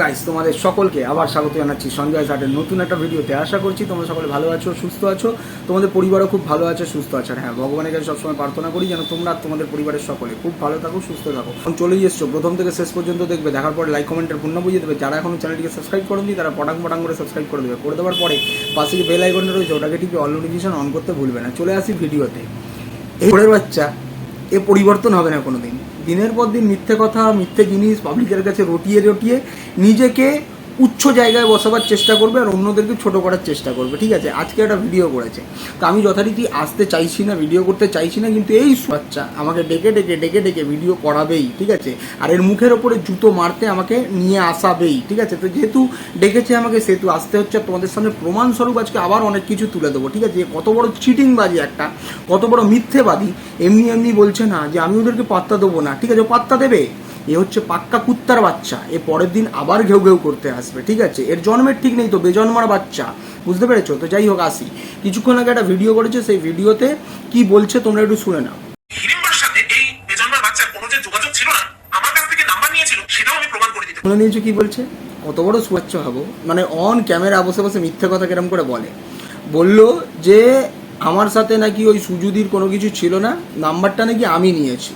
Guys তোমাদের সকলকে আবার স্বাগত জানাচ্ছি সঞ্জয় ষাটের নতুন একটা ভিডিওতে। আশা করছি তোমরা সকলে ভালো আছো, সুস্থ আছো। তোমাদের পরিবারও খুব ভালো আছে, সুস্থ আছে। হ্যাঁ ভগবানের কাছে সবসময় প্রার্থনা করি যেন তোমরা তোমাদের পরিবারের সকলে খুব ভালো থাকো, সুস্থ থাকো। চলেই এসছো, প্রথম থেকে শেষ পর্যন্ত দেখবে। দেখার পরে লাইক কমেন্টের পূর্ণ বুঝিয়ে দেবে। যারা এখনও চ্যানেলটিকে সাবস্ক্রাইব করেনি, তারা পটাং পটাং করে সাবস্ক্রাইব করে দেবে। করে দেওয়ার পরে পাশে যে বেল আইকনটা রয়েছে, ওটাকে টিপে অল নোটিফিকেশন অন করতে ভুলবে না। চলে আসি ভিডিওতে। এই বাচ্চা এ পরিবর্তন হবে না কোনো দিন দিনের পর দিন মিথ্যে কথা, মিথ্যে জিনিস পাবলিকের কাছে রটিয়ে রটিয়ে নিজেকে উচ্চ জায়গায় বসাবার চেষ্টা করবে আর অন্যদেরকে ছোট করার চেষ্টা করবে। ঠিক আছে? আজকে একটা ভিডিও করেছে। তো আমি যথারীতি আসতে চাইছি না ভিডিও করতে চাইছি না, কিন্তু এই বাচ্চা আমাকে ডেকে ডেকে ডেকে ডেকে ভিডিও করাবেই, ঠিক আছে? আর এর মুখের ওপরে জুতো মারতে আমাকে নিয়ে আসাবেই, ঠিক আছে? তো যেহেতু ডেকেছে আমাকে, সেহেতু আসতে হচ্ছে। তোমাদের সামনে প্রমাণস্বরূপ আজকে আবার অনেক কিছু তুলে দেবো, ঠিক আছে? কত বড় চিটিংবাজি একটা, কত বড় মিথ্যেবাদী। এমনি এমনি বলছে না যে, আমি ওদেরকে পাত্তা দেবো না, ঠিক আছে? পাত্তা দেবে। এ হচ্ছে পাক্কা কুত্তার বাচ্চা। এ পরের দিন আবার ঘেউ ঘেউ করতে আসবে ঠিক আছে? এর জন্মের ঠিক নেই তো বেজন্মার বাচ্চা। বুঝতে পেরেছ? তো যাই হোক আসি। কিছুক্ষণ আগে একটা ভিডিও করেছে সেই ভিডিওতে কি বলছে তোমরা একটু শুনে নাও। শুনে নিয়েছো কি বলছে? কত বড় সুয়াচ্ছ হব। মানে অন ক্যামেরা বসে বসে মিথ্যে কথা কেরম করে বলে। বলল যে আমার সাথে নাকি ওই সুজুদির কোনো কিছু ছিল না নাম্বারটা নাকি আমি নিয়েছি।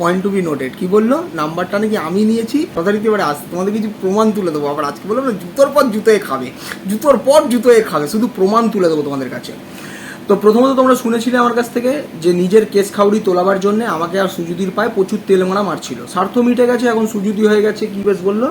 পয়েন্ট টু বি নোটেড কি বলল? নাম্বারটা নাকি আমি নিয়েছি। যথারীতি এবারে আস তোমাদের কিছু প্রমাণ তুলে দেবো। আবার আজকে বললাম না, জুতোর পর জুতোয় খাবে। জুতোর পর জুতোয় খাবে। শুধু প্রমাণ তুলে দেবো তোমাদের কাছে। তো প্রথমত তোমরা শুনেছিলে আমার কাছ থেকে যে নিজের কেস খাউরি তোলাবার জন্য আমাকে আর সুজুতির পায়ে প্রচুর তেলমারা মারছিল। স্বার্থ মিটে গেছে, এখন সুজুতি হয়ে গেছে, কি বেশ বলল?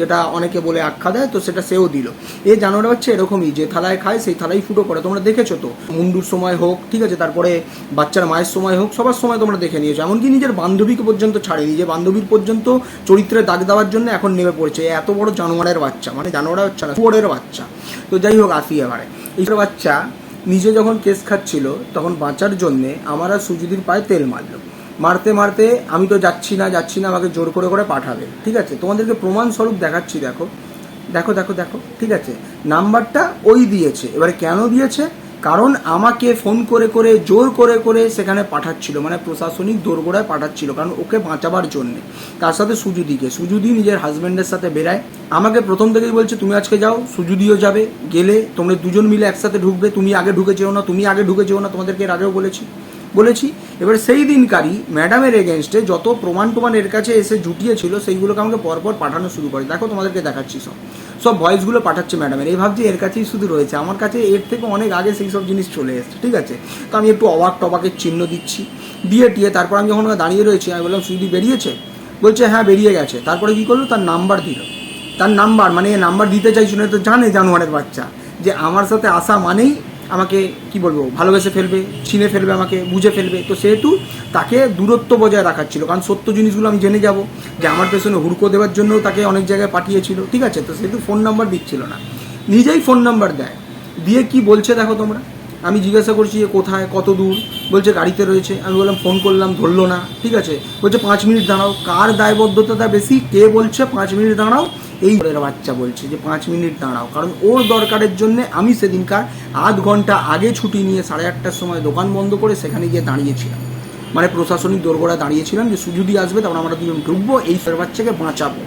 যেটা অনেকে বলে আখ্যা দেয়, তো সেটা সেও দিল। এ জানোয়ার হচ্ছে এরকমই, যে থালায় খায়, সেই থালাই ফুটো করে। তোমরা দেখেছ তো? মুন্ডুর সময় হোক, ঠিক আছে, তারপরে বাচ্চার মায়ের সময় হোক, সবার সময় তোমরা দেখে নিয়েছো। এমনকি নিজের বান্ধবীকে পর্যন্ত ছাড়েনি, যে বান্ধবীর পর্যন্ত চরিত্রে দাগ দেওয়ার জন্য এখন নেমে পড়েছে। এত বড় জানোয়ারের বাচ্চা মানে জানোয়ারের হচ্ছে না, শুয়োরের বাচ্চা। তো যাই হোক, আসি এবারে। এই বাচ্চা নিজে যখন কেস খাচ্ছিল, তখন বাঁচার জন্যে আমার আর সুজুদির পায়ে তেল মারলো। মারতে মারতে আমি তো যাচ্ছি না যাচ্ছি না, আমাকে জোর করে করে পাঠাবে। ঠিক আছে? তোমাদেরকে প্রমাণ স্বরূপ দেখাচ্ছি, দেখো। দেখো দেখো দেখো। ঠিক আছে? নাম্বারটা ওই দিয়েছে। এবারে কেন দিয়েছে? কারণ আমাকে ফোন করে করে, জোর করে করে সেখানে পাঠাচ্ছিল। মানে প্রশাসনিক দোরগোড়ায় পাঠাচ্ছিল। কারণ ওকে বাঁচাবার জন্যে। তার সাথে সুজুদিকে। সুজুদি নিজের হাজব্যান্ডের সাথে বেরায় আমাকে প্রথম থেকেই বলছে, তুমি আজকে যাও, সুজুদিও যাবে। গেলে তোমরা দুজন মিলে একসাথে ঢুকবে। তুমি আগে ঢুকে যেও না, তুমি আগে ঢুকে যেও না, তোমাদেরকে আগেও বলেছি। বলেছি। এবার সেই দিনকারই ম্যাডামের এগেনস্টে যত প্রমাণ প্রমাণ এর কাছে এসে জুটিয়েছিল, সেইগুলোকে আমাকে পরপর পাঠানো শুরু করে। দেখো তোমাদেরকে দেখাচ্ছি সব। সব ভয়েসগুলো পাঠাচ্ছে ম্যাডামের। এই ভাবছি এর কাছেই শুধু রয়েছে। আমার কাছে এর থেকে অনেক আগে সেই সব জিনিস চলে এসছে, ঠিক আছে? তো আমি একটু অবাক টবাকের চিহ্ন দিচ্ছি। দিয়ে টিয়ে তারপর আমি যখন দাঁড়িয়ে রয়েছি, আমি বললাম সুদি বেরিয়েছে? বলছে হ্যাঁ বেরিয়ে গেছে। তারপরে কী করল? তার নাম্বার দিল। তার নাম্বার মানে নাম্বার দিতে চাইছিল তো জানে জানোয়ারের বাচ্চা যে আমার সাথে আসা মানেই আমাকে, কি বলব, ভালোবেসে ফেলবে ছিনে ফেলবে আমাকে, বুঝে ফেলবে। তো সেহেতু তাকে দূরত্ব বজায় রাখার ছিল। কারণ সত্য জিনিসগুলো আমি জেনে যাব যে আমার পেছনে হুড়কো দেওয়ার জন্য তাকে অনেক জায়গায় পাঠিয়েছিল, ঠিক আছে? তো সেহেতু ফোন নাম্বার দিচ্ছিল না। নিজেই ফোন নাম্বার দেয়। দিয়ে কি বলছে দেখো তোমরা? আমি জিজ্ঞাসা করছি যে কোথায়, কত দূর? বলছে, গাড়িতে রয়েছে। আমি বললাম, ফোন করলাম, ধরলো না। ঠিক আছে? বলছে, পাঁচ মিনিট দাঁড়াও। কার দায়বদ্ধতা বেশি? কে বলছে, পাঁচ মিনিট দাঁড়াও? এই বাচ্চা বলছে যে, পাঁচ মিনিট দাঁড়াও। কারণ ওর দরকারের জন্য আমি সেদিনকার আধ ঘণ্টা আগে ছুটি নিয়ে সাড়ে আটটার সময় দোকান বন্ধ করে সেখানে গিয়ে দাঁড়িয়েছিলাম। মানে প্রশাসনিক দোরগোড়ায় দাঁড়িয়েছিলাম যে, সুজুদি আসবে তখন আমরা দুজন ঢুকবো, এই ফের বাচ্চাকে বাঁচাবো।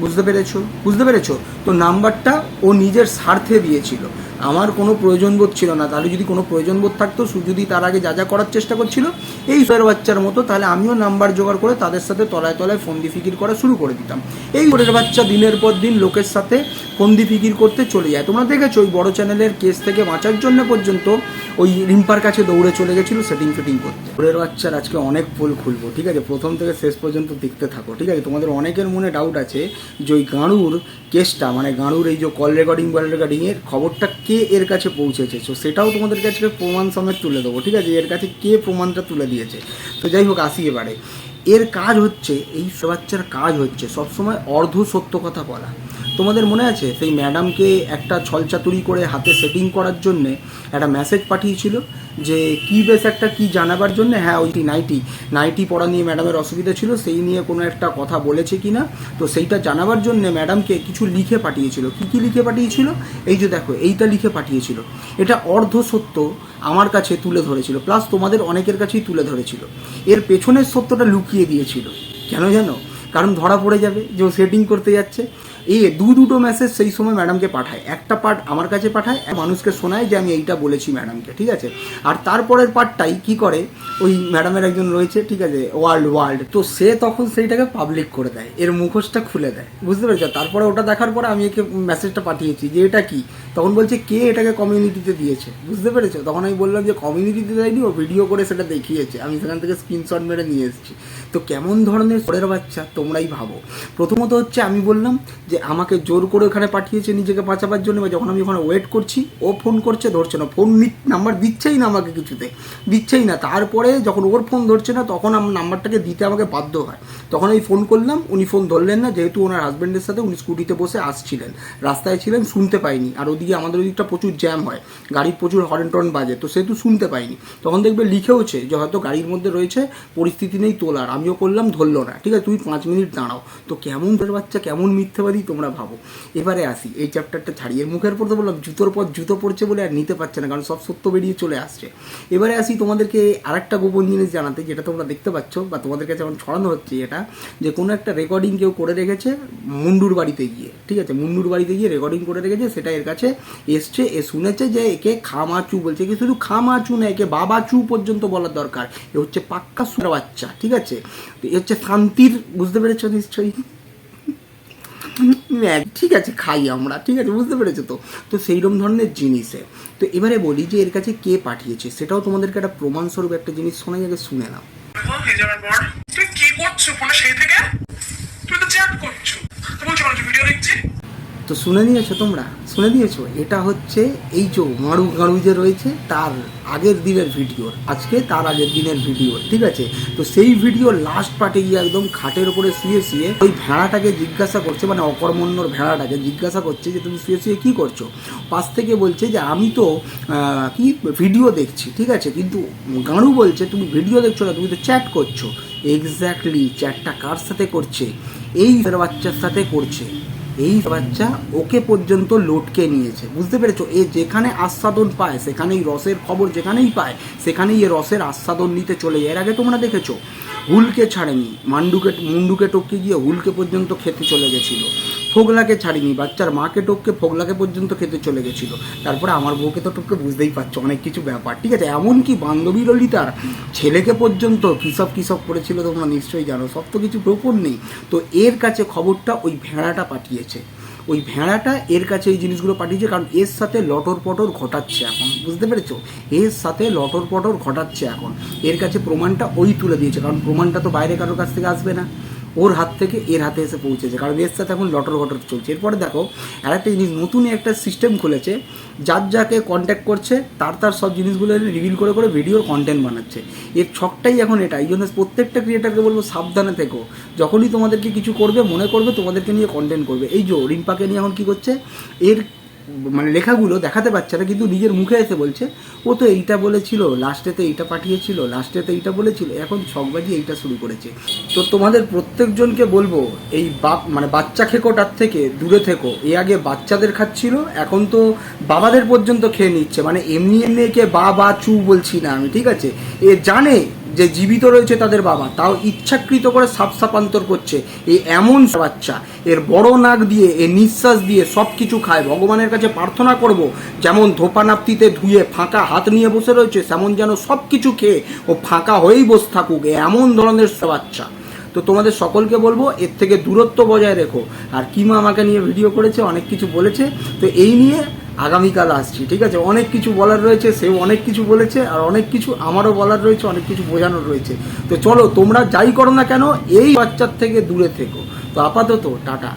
বুঝতে পেরেছ? বুঝতে পেরেছ? তো নাম্বারটা ও নিজের স্বার্থে দিয়েছিল। আমার কোনো প্রয়োজন বোধ ছিল না। তাহলে যদি কোনো প্রয়োজন বোধ থাকতো সুজুদি তার আগে যা যা করার চেষ্টা করছিল, এই ফের বাচ্চার মতো, তাহলে আমিও নাম্বার জোগাড় করে তাদের সাথে তলায় তলায় ফন্দি ফিকির করা শুরু করে দিতাম। এই ফের বাচ্চা দিনের পর দিন লোকের সাথে ফন্দি ফিকির করতে চলে যায়। তোমরা দেখেছ ওই বড় চ্যানেলের কেস থেকে বাঁচার জন্য পর্যন্ত ওই রিম্পার কাছে দৌড়ে চলে গেছিল সেটিং ফিটিং করতে। ফোরের বাচ্চার আজকে অনেক ফুল খুলবো, ঠিক আছে? প্রথম থেকে শেষ পর্যন্ত দেখতে থাকো, ঠিক আছে? তোমাদের অনেকের মনে ডাউট আছে যে ওই গাঁড়ুর কেসটা মানে গাঁড়ুর এই যে কল রেকর্ডিং বল রেকর্ডিংয়ের খবরটা কে এর কাছে পৌঁছেছে? তো সেটাও তোমাদের কাছে প্রমাণ সমেত তুলে দেবো, ঠিক আছে? এর কাছে কে প্রমাণটা তুলে দিয়েছে? তো যাই হোক, আসি এবারে। এর কাজ হচ্ছে, এই বাচ্চার কাজ হচ্ছে সবসময় অর্ধ সত্য কথা বলা। তোমাদের মনে আছে? সেই ম্যাডামকে একটা ছলচাতুরি করে হাতে সেটিং করার জন্যে একটা মেসেজ পাঠিয়েছিল যে, কি বেশ একটা কি জানাবার জন্য? হ্যাঁ ওইটি নাইটি। নাইটি পড়া নিয়ে ম্যাডামের অসুবিধা ছিল, সেই নিয়ে কোনো একটা কথা বলেছে কি না তো সেইটা জানাবার জন্য ম্যাডামকে কিছু লিখে পাঠিয়েছিল। কি কি লিখে পাঠিয়েছিল? এই যে দেখো, এইটা লিখে পাঠিয়েছিল। এটা অর্ধ সত্য আমার কাছে তুলে ধরেছিল প্লাস তোমাদের অনেকের কাছেই তুলে ধরেছিল। এর পেছনের সত্যটা লুকিয়ে দিয়েছিল। কেন জানো? কারণ ধরা পড়ে যাবে যে ও সেটিং করতে যাচ্ছে। এই দু দুটো মেসেজ সেই সময় ম্যাডামকে পাঠায়। একটা পার্ট আমার কাছে পাঠায় মানুষকে শোনায় যে আমি এইটা বলেছি ম্যাডামকে ঠিক আছে? আর তারপরের পার্টটাই কি করে? ওই ম্যাডামের একজন রয়েছে, ঠিক আছে ওয়ার্ল্ড ওয়ার্ল্ড তো সে তখন সেইটাকে পাবলিক করে দেয়, এর মুখোশটা খুলে দেয়, বুঝতে পেরেছ? তারপরে ওটা দেখার পরে আমি একে মেসেজটা পাঠিয়েছি, যে এটা কি? তখন বলছে, কে এটাকে কমিউনিটিতে দিয়েছে? বুঝতে পেরেছ? তখন আমি বললাম যে কমিউনিটিতে দেয়নি, ও ভিডিও করে সেটা দেখিয়েছে। আমি সেখান থেকে স্ক্রিনশট মেরে নিয়ে এসেছি। তো কেমন ধরনের পরের বাচ্চা, তোমরাই ভাবো। প্রথমত হচ্ছে আমি বললাম যে, আমাকে জোর করে ওখানে পাঠিয়েছে নিজেকে বাঁচাবার জন্য বা যখন আমি ওখানে ওয়েট করছি, ও ফোন করছে, ধরছে না ফোন নাম্বার দিচ্ছেই না আমাকে কিছুতে, দিচ্ছেই না। তারপরে যখন ওর ফোন ধরছে না, তখন আমার নাম্বারটাকে দিতে আমাকে বাধ্য হয়। তখন আমি ফোন করলাম, উনি ফোন ধরলেন না, যেহেতু ওনার হাজব্যান্ডের সাথে উনি স্কুটিতে বসে আসছিলেন। রাস্তায় ছিলেন, শুনতে পাইনি। আর ওদিকে আমাদের ওদিকটা প্রচুর জ্যাম হয়। গাড়ির প্রচুর হরেন টর্ন বাজে, তো সেহেতু শুনতে পাইনি। তখন দেখবে লিখেওছে যে হয়তো গাড়ির মধ্যে রয়েছে, পরিস্থিতি নেই তোলার। আমিও করলাম, ধরলো না। ঠিক আছে তুই পাঁচ মিনিট দাঁড়াও। তো কেমন বাচ্চা, কেমন মিথ্যাবাদী তোমরা ভাবো। এবারে আসি। এই চ্যাপ্টারটা ছাড়িয়ে মুখের পর তো বললাম, জুতোর পর জুতো পড়ছে বলে আর নিতে পারছে না, কারণ সব সত্য বেরিয়ে চলে আসছে। এবারে আসি তোমাদেরকে আরেকটা গোপন জিনিস জানাতে, যেটা তোমরা দেখতে পাচ্ছ বা তোমাদের কাছে এখন ছড়ানো হচ্ছে এটা, যে কোনো একটা রেকর্ডিং কেউ করে রেখেছে মুন্ডুর বাড়িতে গিয়ে, ঠিক আছে? মুন্ডুর বাড়িতে গিয়ে রেকর্ডিং করে রেখেছে, সেটা এর কাছে এসছে, এ শুনেছে যে একে খামাচু বলছে কি শুধু খামাচু না, একে বাবাচু পর্যন্ত বলার দরকার। এ হচ্ছে পাক্কা সুরা বাচ্চা, ঠিক আছে? এ হচ্ছে শান্তির, বুঝতে পেরেছ নিশ্চয়ই? ঠিক আছে, খাই আমরা, ঠিক আছে, বুঝতে পেরেছ তো? তো সেইরকম ধরনের জিনিসে। তো এবারে বলি যে এর কাছে কে পাঠিয়েছে, সেটাও তোমাদেরকে একটা প্রমাণস্বরূপ একটা জিনিস শোনাই, আগে শুনে নাও। তুমি কি করছ ফোনে সেই থেকে? তুমি তো চ্যাট করছ। তো বলছো বলছো ভিডিও দেখছি। তো শুনে নিয়েছো তোমরা? শুনে নিয়েছো? এটা হচ্ছে এই যে মারু গাড়ু যে রয়েছে, তার আগের দিনের ভিডিও আজকে তার আগের দিনের ভিডিও ঠিক আছে? তো সেই ভিডিও লাস্ট পার্টে গিয়ে একদম খাটের উপরে শুয়ে শুয়ে ওই ভেড়াটাকে জিজ্ঞাসা করছে মানে অকর্মণ্যর ভেড়াটাকে জিজ্ঞাসা করছে যে, তুমি শুয়ে শুয়ে কী করছ? পাশ থেকে বলছে যে, আমি তো কি ভিডিও দেখছি, ঠিক আছে? কিন্তু গাঁড়ু বলছে, তুমি ভিডিও দেখছ না, তুমি তো চ্যাট করছ। এক্স্যাক্টলি চ্যাটটা কার সাথে করছে? এই বাচ্চার সাথে করছে। এই বাচ্চা ওকে পর্যন্ত লটকে নিয়েছে। বুঝতে পেরেছ? এ যেখানে আস্বাদন পায়, সেখানেই রসের খবর যেখানেই পায়, সেখানেই এ রসের আস্বাদন নিতে চলে যায়। এর আগে তোমরা দেখেছ, হুলকে ছাড়েনি, মান্ডুকে, মুন্ডুকে টপকে গিয়ে হুলকে পর্যন্ত খেতে চলে গেছিল। ফোগলাকে ছাড়িনি, বাচ্চার মাকে টপকে ফোগলাকে পর্যন্ত খেতে চলে গেছিল। তারপরে আমার বউকে তো টপকে বুঝতেই পারছ, অনেক কিছু ব্যাপার, ঠিক আছে? এমনকি বান্ধবী ললিতার ছেলেকে পর্যন্ত কিসব কিসব করেছিল তোমরা নিশ্চয়ই জানো, সব তো কিছু গোপন নেই। তো এর কাছে খবরটা ওই ভেড়াটা পাঠিয়েছে। ওই ভেড়াটা এর কাছে এই জিনিসগুলো পাঠিয়েছে, কারণ এর সাথে লটর পটর ঘটাচ্ছে এখন, বুঝতে পেরেছ? এর সাথে লটর পটর ঘটাচ্ছে এখন। এর কাছে প্রমাণটা ওই তুলে দিয়েছে, কারণ প্রমাণটা তো বাইরে কারোর কাছ থেকে আসবে না। ওর হাত থেকে এর হাতে এসে পৌঁছেছে। কারণ এর সাথে এখন লটর ঘটর চলছে। এরপরে দেখো আরেকটা জিনিস, নতুন একটা সিস্টেম খুলেছে, যার যাকে কন্ট্যাক্ট করছে, তার তার সব জিনিসগুলো রিভিল করে করে ভিডিওর কন্টেন্ট বানাচ্ছে। এর ছকটাই এখন এটা। এই জন্য প্রত্যেকটা ক্রিয়েটারকে বলব, সাবধানে থেকো। যখনই তোমাদেরকে কিছু করবে, মনে করবে, তোমাদেরকে নিয়ে কন্টেন্ট করবে। এই যে রিম্পাকে নিয়ে এখন কী করছে, এর মানে লেখাগুলো দেখাতে পারছে না, কিন্তু নিজের মুখে এসে বলছে, ও তো এইটা বলেছিল লাস্টেতে এইটা পাঠিয়েছিল লাস্টেতে এইটা বলেছিল, এখন ছকবাজি এইটা শুরু করেছে। তো তোমাদের প্রত্যেকজনকে বলব, এই বাপ মানে বাচ্চা খেকোটার থেকে দূরে থেকো। এ আগে বাচ্চাদের খাচ্ছিল, এখন তো বাবাদের পর্যন্ত খেয়ে নিচ্ছে। মানে এমনি এমনি একে বা বা চু বলছি না আমি, ঠিক আছে? এ জানে যে জীবিত রয়েছে তাদের বাবা, তাও ইচ্ছাকৃত করে সাপ সাপান্তর করছে। এই এমন বাচ্চা, এর বড় নাক দিয়ে, এ নিঃশ্বাস দিয়ে সব কিছু খায়। ভগবানের কাছে প্রার্থনা করব, যেমন ধোপানাপ্তিতে ধুয়ে ফাঁকা হাত নিয়ে বসে রয়েছে তেমন যেন সব কিছু খেয়ে ও ফাঁকা হয়েই বসে থাকুক, এ এমন ধরনের বাচ্চা। তো তোমাদের সকলকে বলব, এর থেকে দূরত্ব বজায় রেখো। আর কিমা আমাকে নিয়ে ভিডিও করেছে, অনেক কিছু বলেছে। তো এই নিয়ে আগামীকাল আসছি, ঠিক আছে? অনেক কিছু বলার রয়েছে, সেও অনেক কিছু বলেছে, আর অনেক কিছু আমারও বলার রয়েছে, অনেক কিছু বোঝানোর রয়েছে। তো চলো, তোমরা যাই করো না কেন, এই বাচ্চার থেকে দূরে থেকো। তো আপাতত, টাটা।